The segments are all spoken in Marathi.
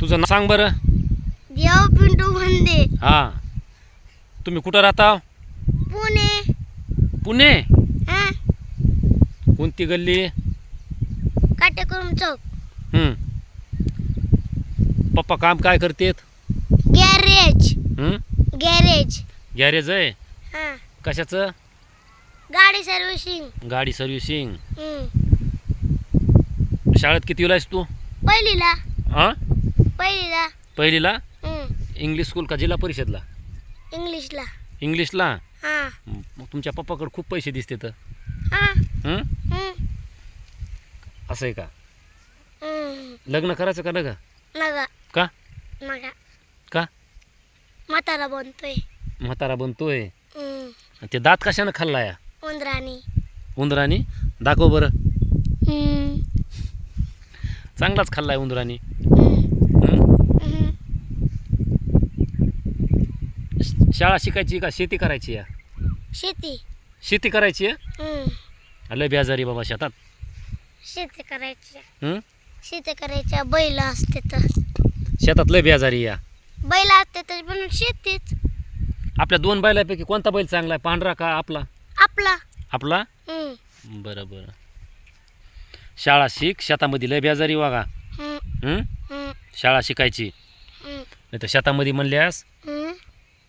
तुझं नाव सांग बरं. देव पिंटू भंदे हां. तुम्ही कुठं राहता? पुणे. पुणे? हा. कोणती गल्ली? काटेकुरुम चौक. हं. पप्पा काम काय करतेत? गॅरेज. हं? गॅरेज. गॅरेज आहे? हा. कशाचं? गाडी सर्व्हिसिंग. गाडी सर्व्हिसिंग. हम्म. शाळेत कितीला आहेस तू? पहिलीला. हां? पहिलीला. पहिलीला? हम्म. इंग्लिश स्कूल का जिल्हा परिषदला? इंग्लिशला इंग्लिशला हा. मग तुमच्या पप्पाकडे खूप पैसे दिसते तर. हा. हं? हम्म. असं आहे का? हम्म. लग्न करायचं का नका? नगा का? नगा का? म्हातारा बनतोय. म्हातारा बनतोय. हम्म. ते दात कशानं खाल्ला या उंदराणी उंदरानी? दाखव बरं. हम्म. चांगलाच खाल्लाय उंदरानी हम्म. हं? हम्म. श- शाळा शिकायची का शेती करायची या शेती शेती करायची आहे हम्म. लय बेजारी बाबा शेतात शेती करायची हं? शेती करायच्या बैल असते तर शेतात लय बेजारी या बैल असते तर पण शेतीच आपल्या दोन बैलापैकी कोणता बैल चांगला आहे पांढरा का आपला आपला आपला हम्म. बरं बरं शाळा शिक शेतामध्ये लय बेजारी वागा हम्म. हं? हम्म. शाळा शिकायची हम्म. नाही तर शेतामध्ये म्हणल्यास हम्म.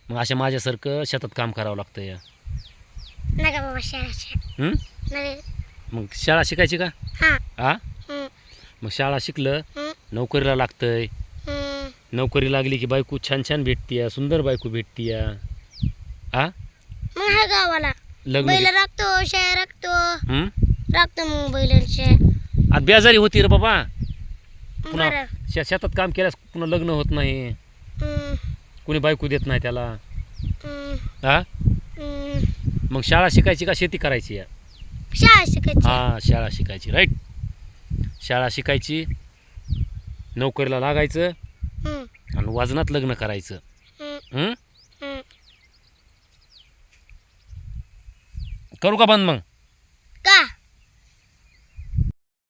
मग अशा माझ्यासारखं शेतात काम करावं लागतं या. नका बाबा शाळेच्या हं? नाही मग शाळा शिकायची का? हा. हा. मग शाळा शिकलं. नोकरीला लागतंय. नोकरी लागली की बायको छान छान भेटतीया सुंदर बायको भेटतीया. हा मग हा गावाला. लग्न बैल राखतो शाळा राखतो. हं? राखतो मग आता बेजारी होती रे बाबा. पुन्हा बरं. शे शेतात काम केल्यास पुन्हा लग्न होत नाही. कुणी बायको देत नाही त्याला. हा. मग शाळा शिकायची का शेती करायची या शाळा शिकायची हा शाळा शिकायची राईट शाळा शिकायची नोकरीला लागायचं. आणि वजनात लग्न करायचं. हं? करू का बंद मग